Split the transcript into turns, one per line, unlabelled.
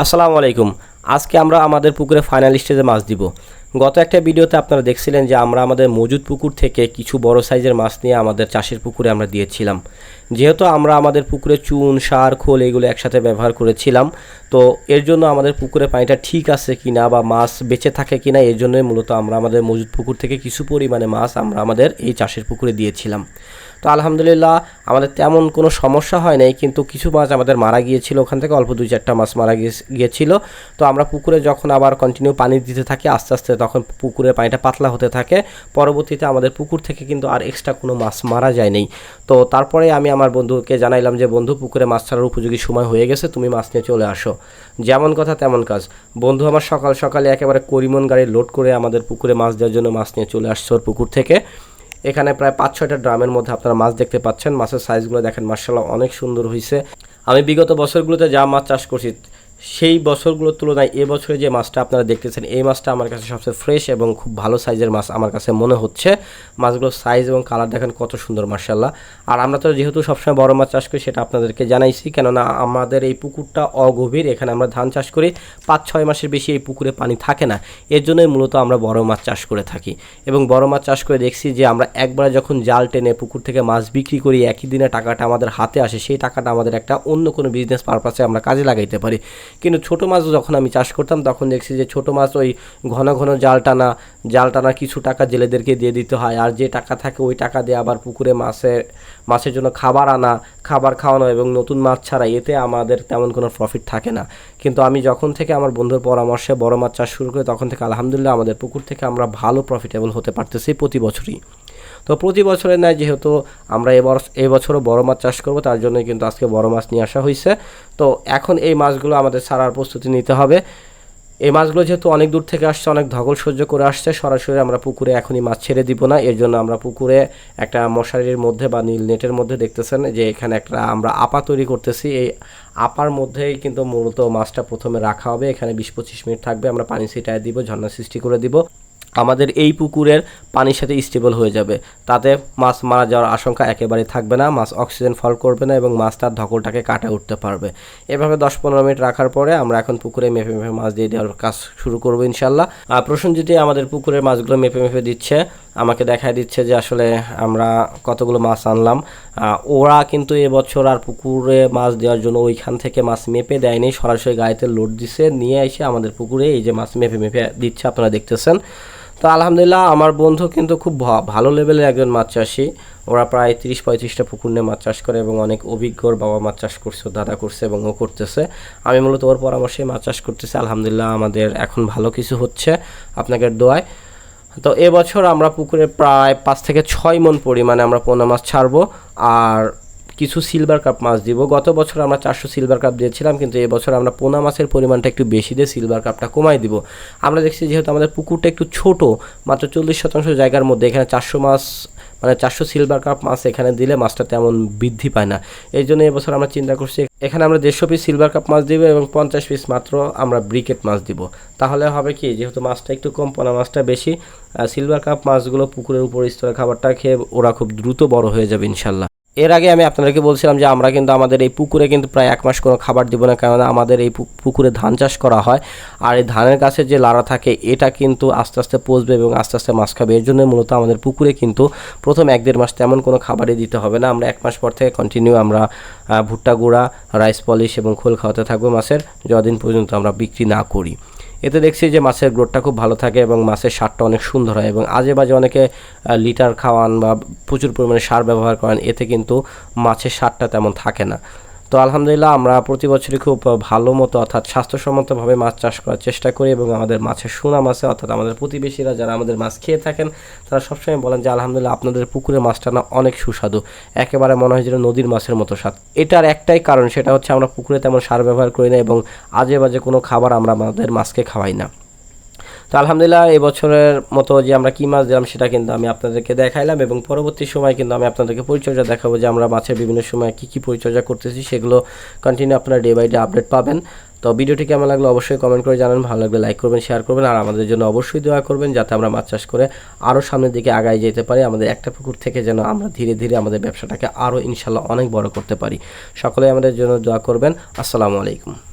আসসালামু আলাইকুম। আজকে আমরা আমাদের পুকুরে ফাইনাল স্টেজে মাছ দিব। গত একটা ভিডিওতে আপনারা দেখছিলেন যে আমরা আমাদের মজুদ পুকুর থেকে কিছু বড় সাইজের মাছ নিয়ে আমাদের চাষের পুকুরে আমরা দিয়েছিলাম। যেহেতু আমরা আমাদের পুকুরে চুন, সার, খোল এগুলো একসাথে ব্যবহার করেছিলাম, তো এর জন্য আমাদের পুকুরে পানিটা ঠিক আছে কি না বা মাছ বেঁচে থাকে কি না এর জন্যই মূলত আমরা আমাদের মজুদ পুকুর থেকে কিছু পরিমাণে মাছ আমরা আমাদের এই চাষের পুকুরে দিয়েছিলাম। তো আলহামদুলিল্লাহ আমাদের তেমন কোনো সমস্যা হয় নাই, কিন্তু কিছু মাছ আমাদের মারা গিয়েছিল, ওখান থেকে অল্প দুই চারটা মাছ মারা গিয়ে- গিয়েছিল। তো আমরা পুকুরে যখন আবার কন্টিনিউ পানি দিতে থাকি, আস্তে আস্তে তখন পুকুরের পানিটা পাতলা হতে থাকে। পরবর্তীতে আমাদের পুকুর থেকে কিন্তু আর এক্সট্রা কোনো মাছ মারা যায়নি তো তারপরে আমি আমার বন্ধুকে জানাইলাম যে, বন্ধু, পুকুরে মাছ ছাড়ার উপযোগী সময় হয়ে গেছে, তুমি মাছ নিয়ে চলে আসো। যেমন কথা তেমন কাজ। বন্ধু আমার সকাল সকালে একেবারে করিমন গাড়ি লোড করে আমাদের পুকুরে মাছ দেওয়ার জন্য মাছ নিয়ে চলে আসছে ওর পুকুর থেকে। এখানে প্রায় পাঁচ, ছয়টা ড্রামের মধ্যে আপনারা মাছ দেখতে পাচ্ছেন। মাছের সাইজগুলো দেখেন মার্শাল্লাহ অনেক সুন্দর হয়েছে আমি বিগত বছরগুলোতে যা মাছ চাষ করছি সেই বছরগুলোর তুলনায় এবছরে যে মাছটা আপনারা দেখতেছেন, এই মাছটা আমার কাছে সবচেয়ে ফ্রেশ এবং খুব ভালো সাইজের মাছ আমার কাছে মনে হচ্ছে। মাছগুলোর সাইজ এবং কালার দেখেন কত সুন্দর মার্শাল্লাহ আর আমরা তো যেহেতু সবসময় বড় মাছ চাষ করি, সেটা আপনাদেরকে জানাইছি। কেননা আমাদের এই পুকুরটা অগভীর, এখানে আমরা ধান চাষ করি পাঁচ ছয় মাসের বেশি এই পুকুরে পানি থাকে না। এর জন্যই মূলত আমরা বড় মাছ চাষ করে থাকি। এবং বড় মাছ চাষ করে দেখছি যে আমরা একবারে যখন জাল টেনে পুকুর থেকে মাছ বিক্রি করি, একই দিনে টাকাটা আমাদের হাতে আসে, সেই টাকাটা আমাদের একটা অন্য কোনো বিজনেস পারপাসে আমরা কাজে লাগাইতে পারি। কিন্তু ছোটো মাছ যখন আমি চাষ করতাম, তখন দেখছি যে ছোটো মাছ ওই ঘন ঘন জাল টানা জাল টানা কিছু টাকা জেলেদেরকে দিয়ে দিতে হয়। আর যে টাকা থাকে ওই টাকা দিয়ে আবার পুকুরে মাছের মাছের জন্য খাবার আনা, খাবার খাওয়ানো এবং নতুন মাছ ছাড়া এতে আমাদের তেমন কোনো প্রফিট থাকে না। কিন্তু আমি যখন থেকে আমার বন্ধুর পরামর্শে বড় মাছ চাষ শুরু করি, তখন থেকে আলহামদুলিল্লাহ আমাদের পুকুর থেকে আমরা ভালো প্রফিটেবল হতে পারতেছি প্রতি বছরই। তো প্রতি বছরের ন্যায় যেহেতু আমরা এবার এবছরও বড় মাছ চাষ করব, তার জন্য কিন্তু আজকে বড় মাছ নিয়ে আসা হয়েছে তো এখন এই মাছগুলো আমাদের ছাড়ার প্রস্তুতি নিতে হবে। এই মাছগুলো যেহেতু অনেক দূর থেকে আসছে, অনেক ধকল সহ্য করে আসছে, সরাসরি আমরা পুকুরে এখনই মাছ ছেড়ে দিব না। এর জন্য আমরা পুকুরে একটা মশারির মধ্যে বা নীল নেটের মধ্যে দেখতেছেন যে এখানে একটা আমরা আপা তৈরি করতেছি। এই আপার মধ্যেই কিন্তু মূলত মাছটা প্রথমে রাখা হবে। এখানে বিশ পঁচিশ মিনিট থাকবে। আমরা পানি ছিটায় দিব, ঝর্ণা সৃষ্টি করে দিব। আমাদের এই পুকুরের পানির সাথে স্টেবল হয়ে যাবে। তাতে মাছ মারা যাওয়ার আশঙ্কা একেবারেই থাকবে না, মাছ অক্সিজেন ফল করবে না এবং মাছ তার ধকলটাকে কাটা উঠতে পারবে। এভাবে দশ পনেরো মিনিট রাখার পরে আমরা এখন পুকুরে মেপে মেপে মাছ দিয়ে দেওয়ার কাজ শুরু করব ইনশাল্লাহ আর প্রসেনজিৎ আমাদের পুকুরের মাছগুলো মেপে মেপে দিচ্ছে, আমাকে দেখায় দিচ্ছে যে আসলে আমরা কতগুলো মাছ আনলাম। ওরা কিন্তু এবছর আর পুকুরে মাছ দেওয়ার জন্য ওইখান থেকে মাছ মেপে দেয়নি, সরাসরি গাড়িতে লোড দিছে, নিয়ে এসে আমাদের পুকুরে এই যে মাছ মেপে মেপে দিচ্ছে, আপনারা দেখতেছেন। তো আলহামদুলিল্লাহ আমার বন্ধু কিন্তু খুব ভালো লেভেলের একজন মাছ চাষি। ওরা প্রায় তিরিশ পঁয়ত্রিশটা পুকুর নিয়ে মাছ চাষ করে এবং অনেক অভিজ্ঞ ওর বাবা মাছ চাষ করছে, দাদা করছে এবং ও করতেছে। আমি মূলত ওর পরামর্শে মাছ চাষ করতেছি। আলহামদুলিল্লাহ আমাদের এখন ভালো কিছু হচ্ছে আপনাকে দোয়ায়। তো এবছর আমরা পুকুরে প্রায় পাঁচ থেকে ছয় মন পরিমাণে আমরা পোনা মাছ ছাড়বো। আর কিছু সিলভার কাপ মাছ দিব। গত বছর আমরা চারশো সিলভার কাপ দিয়েছিলাম, কিন্তু এবছর আমরা পোনা মাছের পরিমাণটা একটু বেশি দিয়ে সিলভার কাপটা কমাই দিব। আমরা দেখছি যেহেতু আমাদের পুকুরটা একটু ছোট, মাত্র চল্লিশ শতাংশ জায়গার মধ্যে এখানে চারশো মাছ মানে চারশো সিলভার কাপ মাছ এখানে দিলে মাছটা তেমন বৃদ্ধি পায় না। এই জন্য এবছর আমরা চিন্তা করছি, এখানে আমরা দেড়শো পিস সিলভার কাপ মাছ দিব এবং পঞ্চাশ পিস মাত্র আমরা ব্রিকেট মাছ দিব। তাহলে হবে কি, যেহেতু মাছটা একটু কম, পোনা মাছটা বেশি সিলভার কাপ মাছগুলো পুকুরের উপর স্তরে খাবারটা খেয়ে ওরা খুব দ্রুত বড় হয়ে যাবে ইনশাল্লাহ। এর আগে আমি আপনাদেরকে বলছিলাম যে আমরা কিন্তু আমাদের এই পুকুরে কিন্তু প্রায় এক মাস কোনো খাবার দিব না, কেননা আমাদের এই পুকুরে ধান চাষ করা হয়। আর এই ধানের কাছে যে লাড়া থাকে, এটা কিন্তু আস্তে আস্তে পচবে এবং আস্তে আস্তে মাছ খাবে। এর জন্য মূলত আমাদের পুকুরে কিন্তু প্রথম এক দেড় মাস তেমন কোনো খাবারই দিতে হবে না। আমরা এক মাস পর থেকে কন্টিনিউ আমরা ভুট্টা গুঁড়া রাইস পলিশ এবং খোল খাওয়াতে থাকব মাছের যদিন পর্যন্ত আমরা বিক্রি না করি। এতে দেখছি যে মাছের গ্রোথটা খুব ভালো থাকে এবং মাছের স্বাদটা অনেক সুন্দর হয় এবং আজে বাজে অনেকে লিটার খাওয়ান বা প্রচুর পরিমাণে সার ব্যবহার করেন, এতে কিন্তু মাছের স্বাদটা তেমন থাকে না। তো আলহামদুলিল্লাহ আমরা প্রতি বছরই খুব ভালো মতো অর্থাৎ স্বাস্থ্যসম্মতভাবে মাছ চাষ করার চেষ্টা করি এবং আমাদের মাছের সুনাম আছে, অর্থাৎ আমাদের প্রতিবেশীরা যারা আমাদের মাছ খেয়ে থাকেন, তারা সবসময় বলেন যে আলহামদুলিল্লাহ আপনাদের পুকুরের মাছটা না অনেক সুস্বাদু। একেবারে মনে হয় যেন নদীর মাছের মতো স্বাদ। এটার একটাই কারণ, সেটা হচ্ছে আমরা পুকুরে তেমন সার ব্যবহার করি না এবং আজে বাজে কোনো খাবার আমরা আমাদের মাছকে খাওয়াই না। তো আলহামদুলিল্লাহ এবছরের মতো যে আমরা কী মাছ দিলাম সেটা কিন্তু আমি আপনাদেরকে দেখাইলাম এবং পরবর্তী সময় কিন্তু আমি আপনাদেরকে পরিচর্যা দেখাবো যে আমরা মাছের বিভিন্ন সময় কী কী পরিচর্যা করতেছি, সেগুলো কন্টিনিউ আপনারা ডে বাই ডে আপডেট পাবেন। তো ভিডিওটি কেমন লাগল অবশ্যই কমেন্ট করে জানান, ভালো লাগলে লাইক করবেন শেয়ার করবেন, আর আমাদের জন্য অবশ্যই দোয়া করবেন যাতে আমরা মাছ চাষ করে আরও সামনের দিকে আগায় যেতে পারি, আমাদের একটা পুকুর থেকে যেন আমরা ধীরে ধীরে আমাদের ব্যবসাটাকে আরও ইনশাল্লাহ অনেক বড় করতে পারি। সকলে আমাদের জন্য দোয়া করবেন। আসসালামু আলাইকুম।